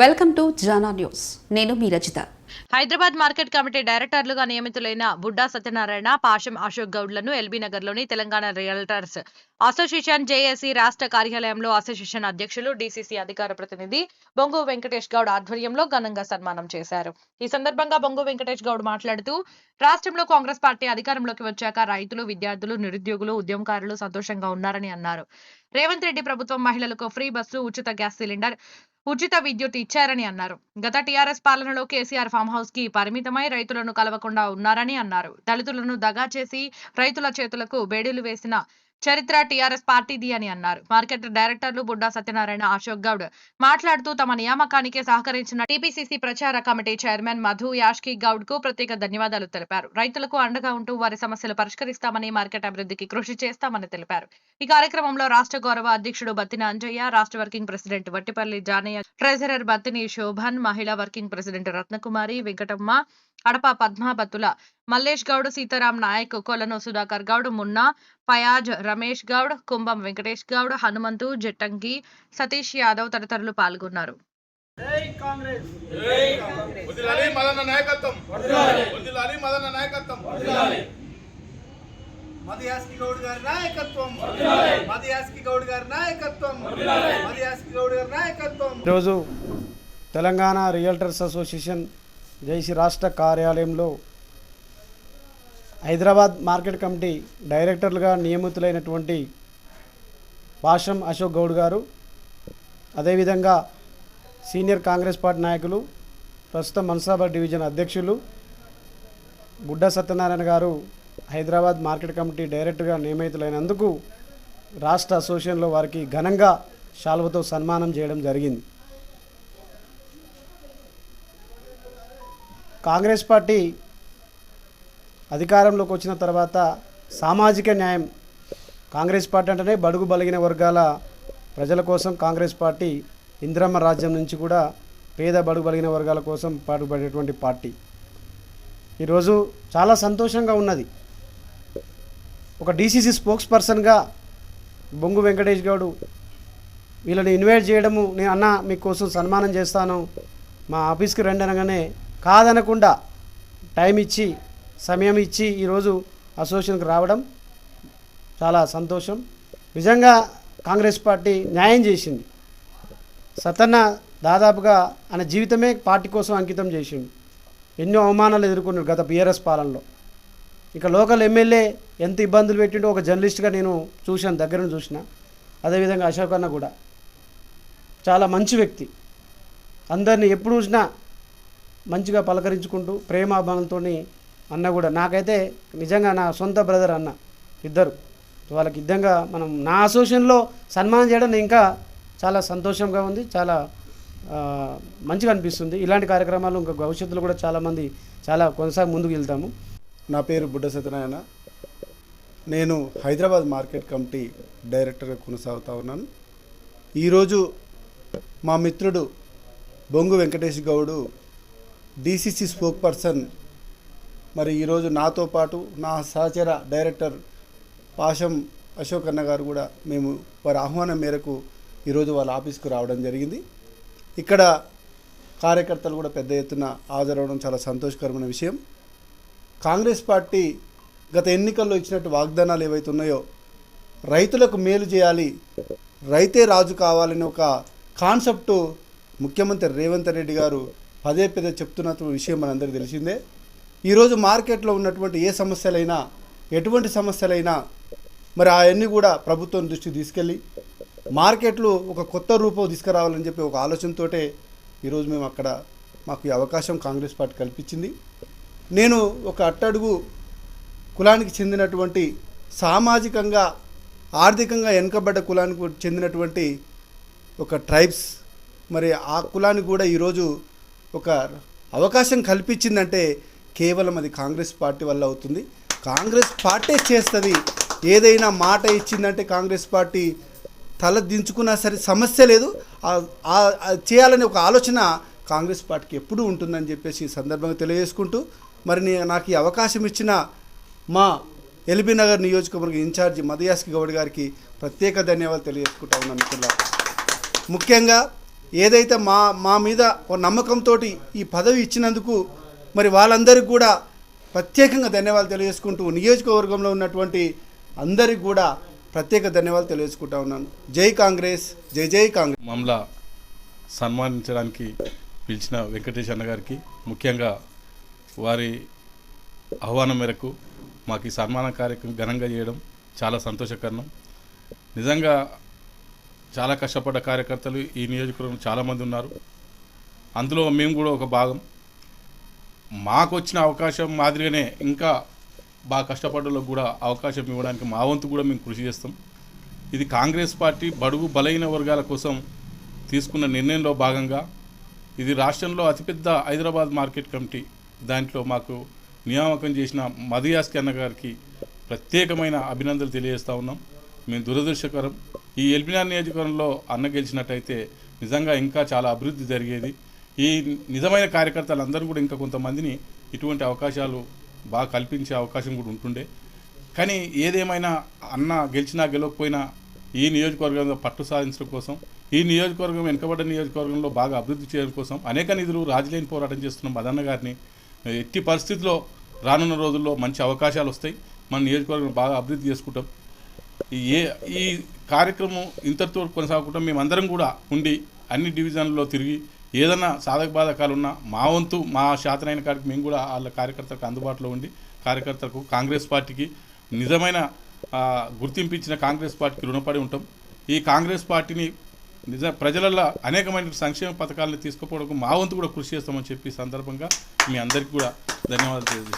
Welcome to Jana news. నేను మీ Rachita. Hyderabad market committee డైరెక్టర్లుగా నియమితులైన బుడ్డా సత్యనారాయణ పాషం అశోక్ గౌడ్లను ఎల్బీ నగర్లోని తెలంగాణ రియల్టర్స్ అసోసియేషన్ జేఏసీ రాష్ట్ర కార్యాలయంలో అసోసియేషన్ అధ్యక్షులు డీసీసీ అధికార ప్రతినిధి బొంగు వెంకటేష్ గౌడ్ ఆధ్వర్యంలో ఘనంగా సన్మానం చేశారు. ఈ సందర్భంగా బొంగు వెంకటేష్ గౌడ్ మాట్లాడుతూ రాష్ట్రంలో కాంగ్రెస్ పార్టీ అధికారంలోకి వచ్చాక రైతులు విద్యార్థులు నిరుద్యోగులు ఉద్యమకారులు సంతోషంగా ఉన్నారని అన్నారు. రేవంత్ రెడ్డి ప్రభుత్వం మహిళలకు ఫ్రీ బస్సు ఉచిత గ్యాస్ సిలిండర్ ఉచిత విద్యుత్ ఇచ్చారని అన్నారు. గత టీఆర్ఎస్ పాలనలో కేసీఆర్ ఫామ్ హౌస్కి పరిమితమై రైతులను కలవకుండా ఉన్నారని అన్నారు. దళితులను దగా చేసి రైతుల చేతులకు బేడీలు వేసిన చరిత్ర టీఆర్ఎస్ పార్టీది అని అన్నారు. మార్కెట్ డైరెక్టర్లు బుడ్డా సత్యనారాయణ అశోక్ గౌడ్ మాట్లాడుతూ తమ నియామకానికి సహకరించిన టీపీసీసీ ప్రచార కమిటీ చైర్మన్ మధు యాష్కి గౌడ్కు ప్రత్యేక ధన్యవాదాలు తెలిపారు. రైతులకు అండగా ఉంటూ వారి సమస్యలు పరిష్కరిస్తామని మార్కెట్ అభివృద్ధికి కృషి చేస్తామని తెలిపారు. ఈ కార్యక్రమంలో రాష్ట్ర గౌరవ అధ్యక్షుడు బత్తిన అంజయ్య రాష్ట్ర working president Vattipalli Janaiah treasurer Battini Shobhan మహిళా వర్కింగ్ ప్రెసిడెంట్ రత్నకుమారి వెంకటమ్మ అడప పద్మాబత్తుల మల్లేష్ గౌడ్ సీతారాం నాయక్ కొలను సుధాకర్ గౌడ్ మున్నా ఫయాజ్ రమేష్ గౌడ్ కుంభం వెంకటేష్ గౌడ్ హనుమంతు జట్టంకి సతీష్ యాదవ్ తదితరులు పాల్గొన్నారు. వదిలాలి మదన్న నాయకత్వం! వదిలాలి మదన్న నాయకత్వం! మదియాస్కి గౌడ్ గారి నాయకత్వం! మదియాస్కి గౌడ్ గారి నాయకత్వం! మదియాస్కి గౌడ్ గారి నాయకత్వం! ఈరోజు తెలంగాణ రియల్టర్స్ అసోసియేషన్ జైసి రాష్ట్ర కార్యాలయంలో హైదరాబాద్ మార్కెట్ కమిటీ డైరెక్టర్లుగా నియమితులైనటువంటి పాషం అశోక్ గౌడ్ గారు అదేవిధంగా సీనియర్ కాంగ్రెస్ పార్టీ నాయకులు ప్రస్తుతం మన్సాబాద్ డివిజన్ అధ్యక్షులు గుడ్డ సత్యనారాయణ గారు హైదరాబాద్ మార్కెట్ కమిటీ డైరెక్టర్గా నియమితులైనందుకు రాష్ట్ర అసోసియేషన్లో వారికి ఘనంగా శాల్వతో సన్మానం చేయడం జరిగింది. కాంగ్రెస్ పార్టీ అధికారంలోకి వచ్చిన తర్వాత సామాజిక న్యాయం కాంగ్రెస్ పార్టీ అంటేనే బడుగు బలిగిన వర్గాల ప్రజల కోసం కాంగ్రెస్ పార్టీ ఇందిరమ్మ రాజ్యం నుంచి కూడా పేద బడుగు బలిగిన వర్గాల కోసం పాటుపడేటువంటి పార్టీ. ఈరోజు చాలా సంతోషంగా ఉన్నది. ఒక డీసీసీ స్పోక్స్ పర్సన్గా బొంగు వెంకటేష్ గౌడు వీళ్ళని ఇన్వైట్ చేయడము నేను అన్న మీకోసం సన్మానం చేస్తాను మా ఆఫీస్కి రండి అనగానే కాదనకుండా టైం ఇచ్చి సమయం ఇచ్చి ఈరోజు అసోసియేషన్కి రావడం చాలా సంతోషం. నిజంగా కాంగ్రెస్ పార్టీ న్యాయం చేసింది. సతన్న దాదాపుగా ఆయన జీవితమే పార్టీ కోసం అంకితం చేసిండు. ఎన్నో అవమానాలు ఎదుర్కొన్నాడు గత బీఆర్ఎస్ పాలనలో. ఇక లోకల్ ఎమ్మెల్యే ఎంత ఇబ్బందులు పెట్టిండో ఒక జర్నలిస్ట్గా నేను చూశాను దగ్గరను చూసిన. అదేవిధంగా అశోక్ అన్న కూడా. చాలా మంచి వ్యక్తి. అందరిని ఎప్పుడు చూసినా మంచిగా పలకరించుకుంటూ ప్రేమాభావంతో అన్న కూడా. నాకైతే నిజంగా నా సొంత బ్రదర్ అన్న ఇద్దరు. వాళ్ళకి ఇద్దంగా మనం నా అసోసియేషన్లో సన్మానం చేయడం ఇంకా చాలా సంతోషంగా ఉంది చాలా మంచిగా అనిపిస్తుంది. ఇలాంటి కార్యక్రమాలు ఇంకా భవిష్యత్తులో కూడా చాలామంది చాలా కొనసాగి ముందుకు వెళ్తాము. నా పేరు బుడ్డ సత్యనారాయణ. నేను హైదరాబాద్ మార్కెట్ కమిటీ డైరెక్టర్గా కొనసాగుతూ ఉన్నాను. ఈరోజు మా మిత్రుడు Bongu Venkatesh Goud DCC spoke person మరి ఈరోజు నాతో పాటు నా సహచర డైరెక్టర్ పాషం అశోక్ అన్న గారు కూడా మేము వారి ఆహ్వానం మేరకు ఈరోజు వాళ్ళ ఆఫీస్కు రావడం జరిగింది. ఇక్కడ కార్యకర్తలు కూడా పెద్ద ఎత్తున హాజరవడం చాలా సంతోషకరమైన విషయం. కాంగ్రెస్ పార్టీ గత ఎన్నికల్లో ఇచ్చినట్టు వాగ్దానాలు ఏవైతే ఉన్నాయో రైతులకు మేలు చేయాలి రైతే రాజు కావాలని ఒక కాన్సెప్ట్ ముఖ్యమంత్రి రేవంత్ రెడ్డి గారు పదే పదే చెప్తున్న విషయం మనందరికీ తెలిసిందే. ఈరోజు మార్కెట్లో ఉన్నటువంటి ఏ సమస్యలైనా ఎటువంటి సమస్యలైనా మరి అవన్నీ కూడా ప్రభుత్వం దృష్టి తీసుకెళ్ళి మార్కెట్లు ఒక కొత్త రూపం తీసుకురావాలని చెప్పి ఒక ఆలోచనతోటే ఈరోజు మేము అక్కడ మాకు ఈ అవకాశం కాంగ్రెస్ పార్టీ కల్పించింది. నేను ఒక అట్టడుగు కులానికి చెందినటువంటి సామాజికంగా ఆర్థికంగా వెనుకబడ్డ కులానికి చెందినటువంటి ఒక ట్రైబ్స్ మరి ఆ కులానికి కూడా ఈరోజు ఒక అవకాశం కల్పించిందంటే కేవలం అది కాంగ్రెస్ పార్టీ వల్ల అవుతుంది. కాంగ్రెస్ పార్టీ చేస్తుంది. ఏదైనా మాట ఇచ్చిందంటే కాంగ్రెస్ పార్టీ తల దించుకున్నా సరే సమస్య లేదు. చేయాలనే ఒక ఆలోచన కాంగ్రెస్ పార్టీకి ఎప్పుడూ ఉంటుందని చెప్పేసి ఈ సందర్భంగా తెలియజేసుకుంటూ మరి నాకు ఈ అవకాశం ఇచ్చిన మా ఎల్బీ నగర్ నియోజకవర్గ ఇన్ఛార్జి మదయాస్కి గౌడ్ గారికి ప్రత్యేక ధన్యవాదాలు తెలియజేసుకుంటా ఉన్నాను ముఖ్యంగా ఏదైతే మా మా మీద ఒక నమ్మకంతో ఈ పదవి ఇచ్చినందుకు మరి వాళ్ళందరికీ కూడా ప్రత్యేకంగా ధన్యవాదాలు తెలియజేసుకుంటూ నియోజకవర్గంలో ఉన్నటువంటి అందరికి కూడా ప్రత్యేక ధన్యవాదాలు తెలియజేసుకుంటా ఉన్నాను. జై కాంగ్రెస్ జై జై కాంగ్రెస్. మమ్మల్ని సన్మానించడానికి పిలిచిన వెంకటేష్ అన్న గారికి ముఖ్యంగా వారి ఆహ్వానం మేరకు మాకు ఈ సన్మాన కార్యక్రమం ఘనంగా చేయడం చాలా సంతోషకరణం నిజంగా చాలా కష్టపడ్డ కార్యకర్తలు ఈ నియోజకవర్గంలో చాలామంది ఉన్నారు. అందులో మేము కూడా ఒక భాగం. మాకు వచ్చిన అవకాశం మాదిరిగానే ఇంకా బాగా కష్టపడ్డలకు కూడా అవకాశం ఇవ్వడానికి మా వంతు కూడా మేము కృషి చేస్తాం. ఇది కాంగ్రెస్ పార్టీ బడుగు బలైన వర్గాల కోసం తీసుకున్న నిర్ణయంలో భాగంగా ఇది రాష్ట్రంలో అతిపెద్ద హైదరాబాద్ మార్కెట్ కమిటీ దాంట్లో మాకు నియామకం చేసిన మధుయాస్కి అన్న గారికి ప్రత్యేకమైన అభినందనలు తెలియజేస్తూ ఉన్నాం. మేము దురదృష్టకరం. ఈ ఎల్బినార్ నియోజకవర్గంలో అన్న గెలిచినట్టయితే నిజంగా ఇంకా చాలా అభివృద్ధి జరిగేది. ఈ నిజమైన కార్యకర్తలు అందరూ కూడా ఇంకా కొంతమందిని ఇటువంటి అవకాశాలు బాగా కల్పించే అవకాశం కూడా ఉంటుండే. కానీ ఏదేమైనా అన్న గెలిచినా గెలవకపోయినా ఈ నియోజకవర్గంలో పట్టు సాధించడం కోసం ఈ నియోజకవర్గం వెనుకబడ్డ నియోజకవర్గంలో బాగా అభివృద్ధి చేయడం కోసం అనేక నిధులు రాజులేని పోరాటం చేస్తున్న మదన్న గారిని ఎట్టి పరిస్థితిలో రానున్న రోజుల్లో మంచి అవకాశాలు వస్తాయి. మన నియోజకవర్గం బాగా అభివృద్ధి చేసుకుంటాం. ఏ ఈ కార్యక్రమం ఇంతటితో కొనసాగకుండా మేమందరం కూడా ఉండి అన్ని డివిజన్లలో తిరిగి ఏదైనా సాధక బాధకాలు ఉన్నా మా వంతు మా శాతనైన కాడికి మేము కూడా వాళ్ళ కార్యకర్తలకు అందుబాటులో ఉండి కార్యకర్తలకు కాంగ్రెస్ పార్టీకి నిజమైన గుర్తింపించిన కాంగ్రెస్ పార్టీకి రుణపడి ఉంటాం. ఈ కాంగ్రెస్ పార్టీని నిజ ప్రజలలో అనేకమైన సంక్షేమ పథకాలను తీసుకుపోవడానికి మా వంతు కూడా కృషి చేస్తామని చెప్పి సందర్భంగా మీ అందరికీ కూడా ధన్యవాదాలు తెలియజేస్తాను